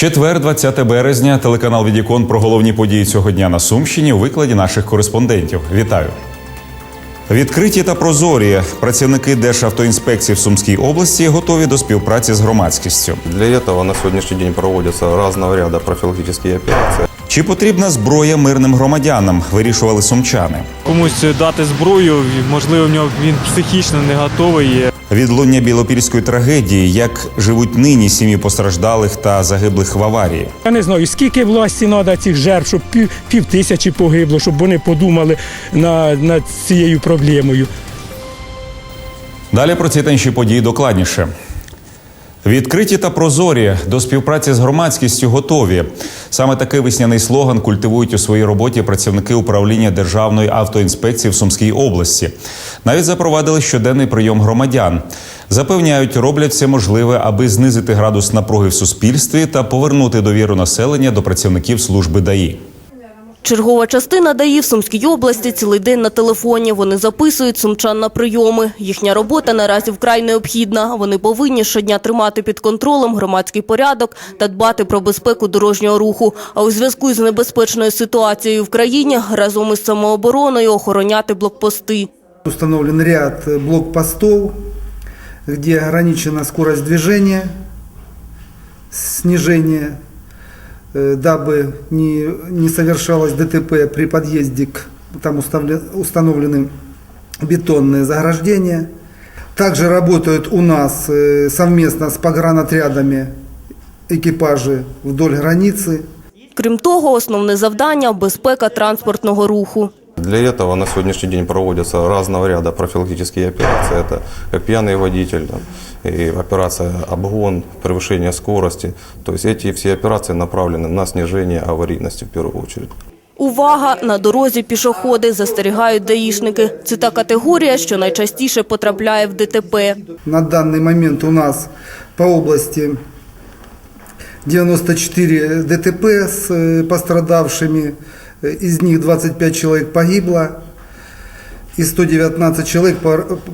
Четвер, 20 березня, телеканал Відікон про головні події цього дня на Сумщині у викладі наших кореспондентів. Вітаю. Відкриті та прозорі працівники Державтоінспекції в Сумській області готові до співпраці з громадськістю. Для этого на сегодняшний день проводятся разного ряда профилактические операции. Чи потрібна зброя мирним громадянам? Вирішували сумчани. комусь дати зброю, можливо, в нього він психічно не готовий. Відлуння білопільської трагедії, як живуть нині сім'ї постраждалих та загиблих в аварії. Я не знаю, скільки власті треба цих жертв, щоб пів, пів тисячі погибло, щоб вони подумали на, над цією проблемою. Далі про ці та інші події докладніше. Відкриті та прозорі до співпраці з громадськістю готові. Саме такий весняний слоган культивують у своїй роботі працівники управління Державної автоінспекції в Сумській області. Навіть запровадили щоденний прийом громадян. Запевняють, роблять все можливе, аби знизити градус напруги в суспільстві та повернути довіру населення до працівників служби ДАІ. Чергова частина ДАІ в Сумській області цілий день на телефоні. Вони записують сумчан на прийоми. Їхня робота наразі вкрай необхідна. Вони повинні щодня тримати під контролем громадський порядок та дбати про безпеку дорожнього руху. А у зв'язку з небезпечною ситуацією в країні разом із самообороною охороняти блокпости. Установлен ряд блокпостов, где ограничена скорость движения, снижение, э, дабы не, не совершалось ДТП при подъезде к там уставле- установлены бетонные заграждения. Также работают у нас э, совместно с погранотрядами экипажи вдоль границы. Крім того, основне завдання – безпека транспортного руху. Для этого на сегодняшний день проводятся разного ряда профилактические операции. Это как пьяный водитель, там, и операция обгон, превышение скорости. То есть эти все операции направлены на снижение аварийности в первую очередь. Увага! На дорозі пішоходи, застерігають даїшники. Це та категорія, що найчастіше потрапляє в ДТП. На данный момент у нас по области 94 ДТП с э, пострадавшими, Э, из них 25 человек погибло, и 119 человек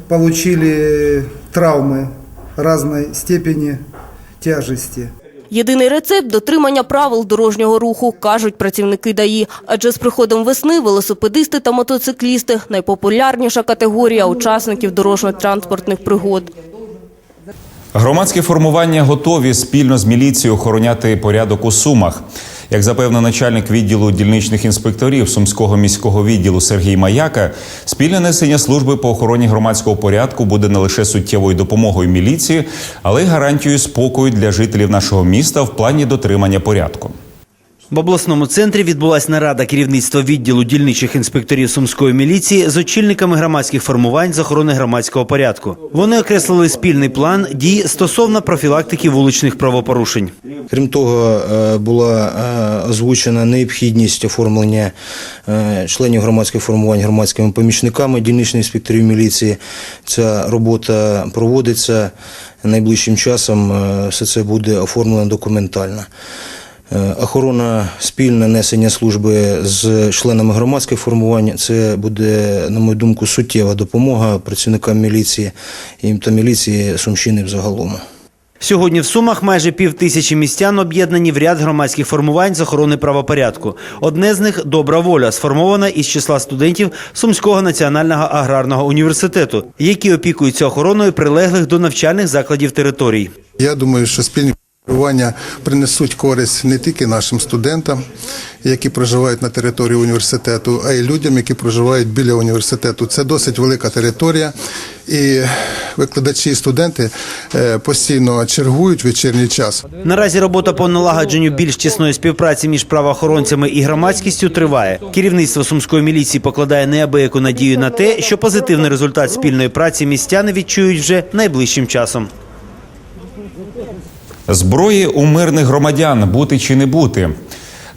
получили травмы разной степени тяжести. Єдиний рецепт – дотримання правил дорожнього руху, кажуть працівники ДАІ. Адже з приходом весни велосипедисти та мотоциклісти – найпопулярніша категорія учасників дорожньо-транспортних пригод. Громадські формування готові спільно з міліцією охороняти порядок у Сумах. Як запевнив начальник відділу дільничних інспекторів Сумського міського відділу Сергій Маяка, спільне несення служби по охороні громадського порядку буде не лише суттєвою допомогою міліції, але й гарантією спокою для жителів нашого міста в плані дотримання порядку. В обласному центрі відбулася нарада керівництва відділу дільничих інспекторів сумської міліції з очільниками громадських формувань з охорони громадського порядку. Вони окреслили спільний план дій стосовно профілактики вуличних правопорушень. Крім того, е, була е, озвучена необхідність оформлення е, членів громадських формувань громадськими помічниками дільничних інспекторів міліції. Ця робота проводиться найближчим часом. Все це буде оформлено документально. Е, Охорона спільне несення служби з членами громадських формувань це буде, на мою думку, суттєва допомога працівникам міліції і та міліції Сумщини взагалом. Сьогодні в Сумах майже пів тисячі містян об'єднані в ряд громадських формувань з охорони правопорядку. Одне з них добра воля, сформована із числа студентів Сумського національного аграрного університету, які опікуються охороною прилеглих до навчальних закладів територій. Я думаю, що спільні формування принесуть користь не тільки нашим студентам, які проживають на території університету, а й людям, які проживають біля університету. Це досить велика територія, і викладачі і студенти е, постійно чергують вечірній час. Наразі робота по налагодженню більш тісної співпраці між правоохоронцями і громадськістю триває. Керівництво сумської міліції покладає неабияку надію на те, що позитивний результат спільної праці містяни відчують вже найближчим часом. Зброї у мирних громадян бути чи не бути.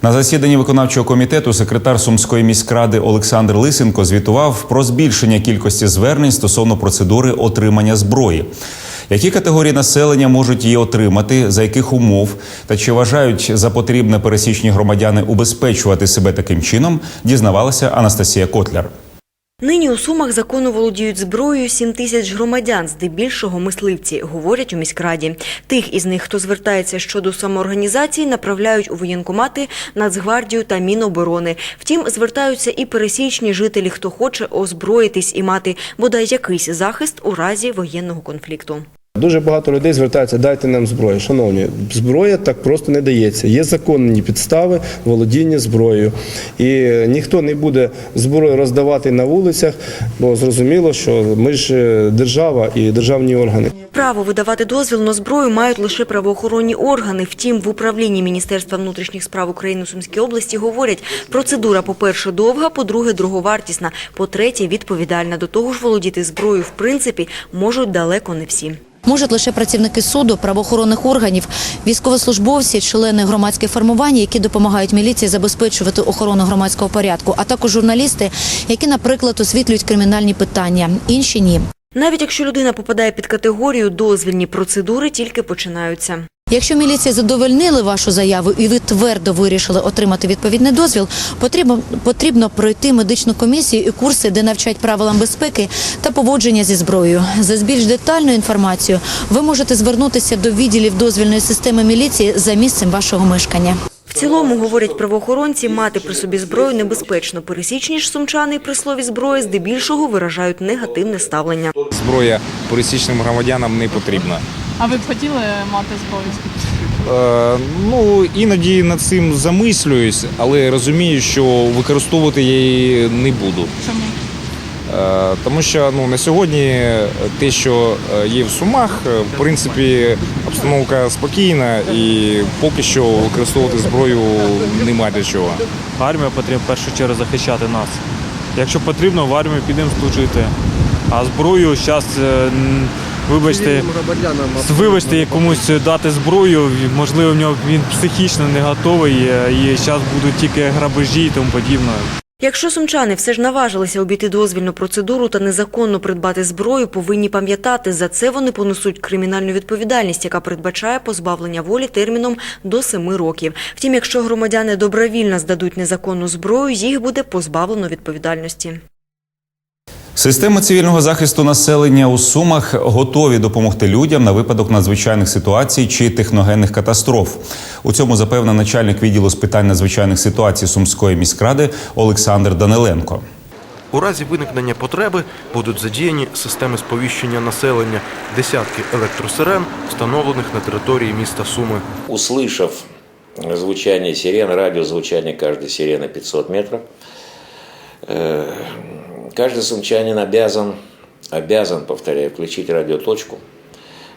На засіданні виконавчого комітету секретар Сумської міськради Олександр Лисенко звітував про збільшення кількості звернень стосовно процедури отримання зброї. Які категорії населення можуть її отримати, за яких умов та чи вважають за потрібне пересічні громадяни убезпечувати себе таким чином, дізнавалася Анастасія Котляр. Нині у Сумах законно володіють зброєю 7 тисяч громадян, здебільшого мисливці, говорять у міськраді. Тих із них, хто звертається щодо самоорганізації, направляють у воєнкомати, Нацгвардію та Міноборони. Втім, звертаються і пересічні жителі, хто хоче озброїтись і мати бодай якийсь захист у разі воєнного конфлікту. Дуже багато людей звертаються, дайте нам зброю. Шановні, зброя так просто не дається. Є законні підстави володіння зброєю. І ніхто не буде зброю роздавати на вулицях, бо зрозуміло, що ми ж е, держава і державні органи. Право видавати дозвіл на зброю мають лише правоохоронні органи. Втім, в управлінні Міністерства внутрішніх справ України у Сумській області говорять, процедура, по-перше, довга, по-друге, дороговартісна, по-третє, відповідальна. До того ж, володіти зброєю, в принципі, можуть далеко не всі. Можуть лише працівники суду, правоохоронних органів, військовослужбовці, члени громадських формувань, які допомагають міліції забезпечувати охорону громадського порядку, а також журналісти, які, наприклад, освітлюють кримінальні питання. Інші ні. Навіть якщо людина попадає під категорію, дозвільні процедури тільки починаються. Якщо міліція задовольнили вашу заяву і ви твердо вирішили отримати відповідний дозвіл, потрібно, потрібно пройти медичну комісію і курси, де навчать правилам безпеки та поводження зі зброєю. За більш детальною інформацією ви можете звернутися до відділів дозвільної системи міліції за місцем вашого мешкання. В цілому, говорять правоохоронці, мати при собі зброю небезпечно. Пересічні ж сумчани при слові зброя здебільшого виражають негативне ставлення. Зброя пересічним громадянам не потрібна. А ви б хотіли мати зброю? Е, ну іноді над цим замислююсь, але розумію, що використовувати я її не буду. Чому? Е, тому що ну на сьогодні те, що е, є в сумах, е, в принципі, обстановка спокійна і поки що використовувати зброю немає для чого. Армія потрібна в першу чергу захищати нас. Якщо потрібно, в армію підемо служити. А зброю зараз, вибачте, вибачте, комусь дати зброю, можливо, в нього він психічно не готовий е, і зараз будуть тільки грабежі і тому подібне. Якщо сумчани все ж наважилися обійти дозвільну процедуру та незаконно придбати зброю, повинні пам'ятати, за це вони понесуть кримінальну відповідальність, яка передбачає позбавлення волі терміном до семи років. Втім, якщо громадяни добровільно здадуть незаконну зброю, їх буде позбавлено відповідальності. Система цивільного захисту населення у Сумах готові допомогти людям на випадок надзвичайних ситуацій чи техногенних катастроф. У цьому запевнив начальник відділу з питань надзвичайних ситуацій Сумської міськради Олександр Даниленко. У разі виникнення потреби будуть задіяні системи сповіщення населення, десятки електросирен, встановлених на території міста Суми. Услышав звучание сирен, радиозвучание каждой сирены 500 метров, э, каждый сумчанин обязан, обязан, повторяю, включить радиоточку,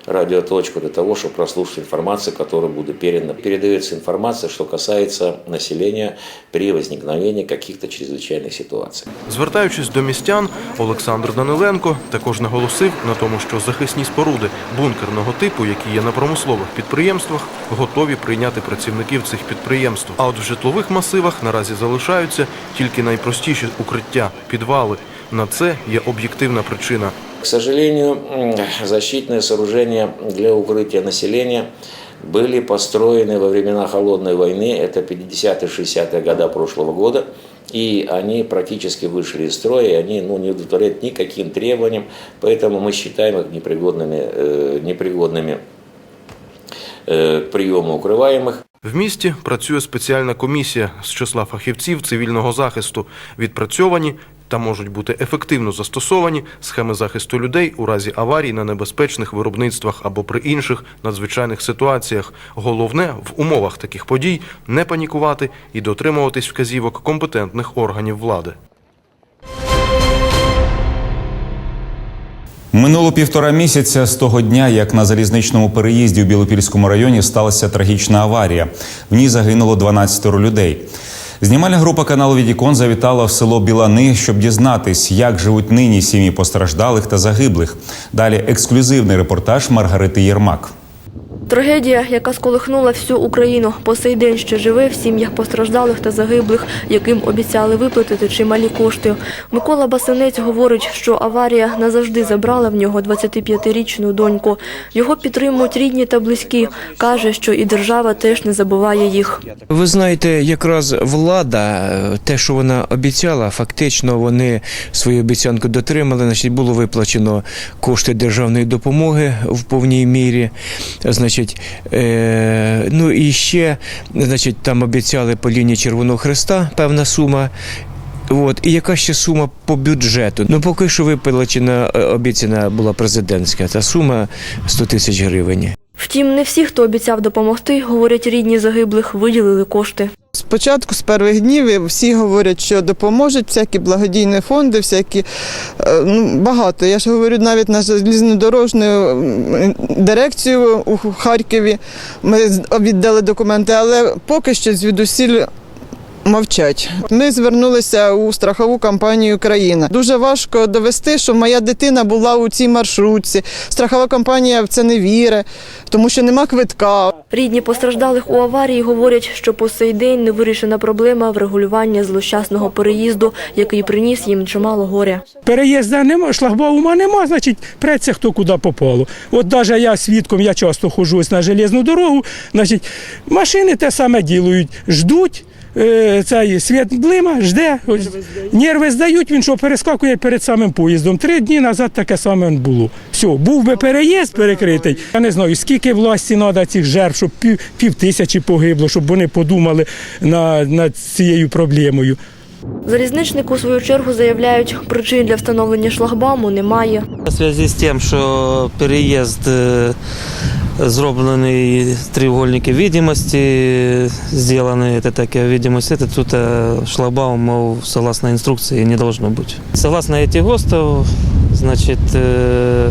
радиоточку для того, чтобы прослушать информацию, которая будет передана. Передается информация, что касается населения при возникновении каких-то чрезвычайных ситуаций. Звертаючись до містян, Олександр Даниленко також наголосив на тому, що захисні споруди бункерного типу, які є на промислових підприємствах, готові прийняти працівників цих підприємств. А от в житлових масивах наразі залишаються тільки найпростіші укриття підвали. На це є об'єктивна причина. К сожалению, м, защитные сооружения для укрытия населения были построены во времена Холодной войны, это 50-60-е годы прошлого года, и они практически вышли из строя, и они ну, не удовлетворяют никаким требованиям, поэтому мы считаем их непригодными, э, непригодными э, к приему укрываемых. В місті працює спеціальна комісія з числа фахівців цивільного захисту. Відпрацьовані та можуть бути ефективно застосовані схеми захисту людей у разі аварій на небезпечних виробництвах або при інших надзвичайних ситуаціях. Головне в умовах таких подій не панікувати і дотримуватись вказівок компетентних органів влади. Минуло півтора місяця з того дня, як на залізничному переїзді у Білопільському районі сталася трагічна аварія. В ній загинуло 12 людей. Знімальна група каналу Відікон завітала в село Білани, щоб дізнатись, як живуть нині сім'ї постраждалих та загиблих. Далі ексклюзивний репортаж Маргарити Єрмак. Трагедія, яка сколихнула всю Україну, по сей день ще живе в сім'ях постраждалих та загиблих, яким обіцяли виплатити чималі кошти. Микола Басанець говорить, що аварія назавжди забрала в нього 25-річну доньку. Його підтримують рідні та близькі. Каже, що і держава теж не забуває їх. Ви знаєте, якраз влада, е, те, що вона обіцяла, фактично вони свою обіцянку дотримали. Значить, було виплачено кошти державної допомоги в повній мірі. Значить, е, ну і ще, значить, там обіцяли по лінії Червоного Христа певна сума. От, і яка ще сума по бюджету? Ну, поки що виплачена, е, обіцяна була президентська, та сума 100 тисяч гривень. Втім, не всі, хто обіцяв допомогти, говорять рідні загиблих, виділили кошти. Спочатку, з перших днів, всі говорять, що допоможуть, всякі благодійні фонди, всякі е, ну, багато. Я ж говорю, навіть на залізнодорожну дирекцію у Харкові ми віддали документи, але поки що звідусіль мовчать. Ми звернулися у страхову компанію Країна. Дуже важко довести, що моя дитина була у цій маршрутці. Страхова компанія в це не вірить, тому що нема квитка. Рідні постраждалих у аварії говорять, що по сей день не вирішена проблема врегулювання злощасного переїзду, який приніс їм чимало горя. Переїзда нема, шлагбаума нема, значить, преться хто куди попало. От навіть я свідком, я часто ходжу на железну дорогу, значить, машини те саме ділають, ждуть. Е, Цей світ блима, жде, нерви здають, він що перескакує перед самим поїздом. Три дні назад таке саме було. Все, був би переїзд перекритий. Я не знаю, скільки власті треба цих жертв, щоб пів, пів тисячі погибло, щоб вони подумали над, над цією проблемою. Залізничники у свою чергу заявляють, причин для встановлення шлагбауму немає. У зв'язку з тим, що переїзд е, зроблений треугольники видимості, зроблені це таке видимость, це тут е, шлагбаум, мов, согласно інструкції, не должно бути. Согласно этих ГОСТов, значит, э,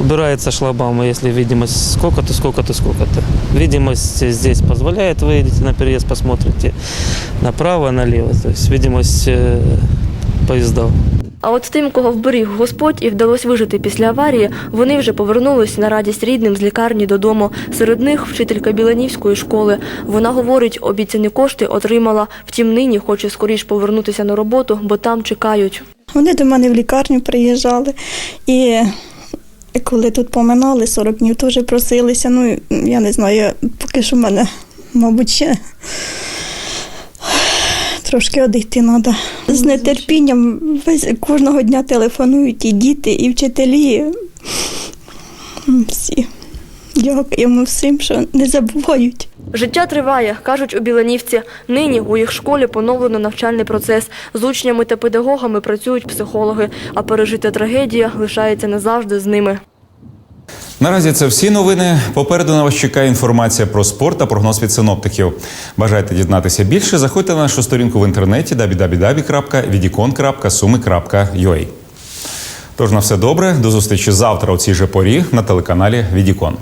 убирается шлагбаум, если видимость сколько-то, сколько-то, сколько-то. Видимость здесь позволяет, вы идете на переезд, посмотрите направо, налево, то есть видимость э, поездов. А от тим, кого вберіг Господь і вдалося вижити після аварії, вони вже повернулись на радість рідним з лікарні додому. Серед них вчителька Біланівської школи. Вона говорить, обіцяні кошти отримала. Втім, нині хоче скоріш повернутися на роботу, бо там чекають. Вони до мене в лікарню приїжджали. І коли тут поминали, 40 днів теж просилися. Ну, я не знаю, поки що в мене, мабуть, ще трошки одійти треба. З нетерпінням весь, кожного дня телефонують і діти, і вчителі. Всі. Дякуємо всім, що не забувають. Життя триває, кажуть у Біланівці. Нині у їх школі поновлено навчальний процес. З учнями та педагогами працюють психологи, а пережита трагедія лишається назавжди з ними. Наразі це всі новини. Попереду на вас чекає інформація про спорт та прогноз від синоптиків. Бажаєте дізнатися більше? Заходьте на нашу сторінку в інтернеті www.vidikon.sumi.ua Тож на все добре. До зустрічі завтра у цій же порі на телеканалі Відікон.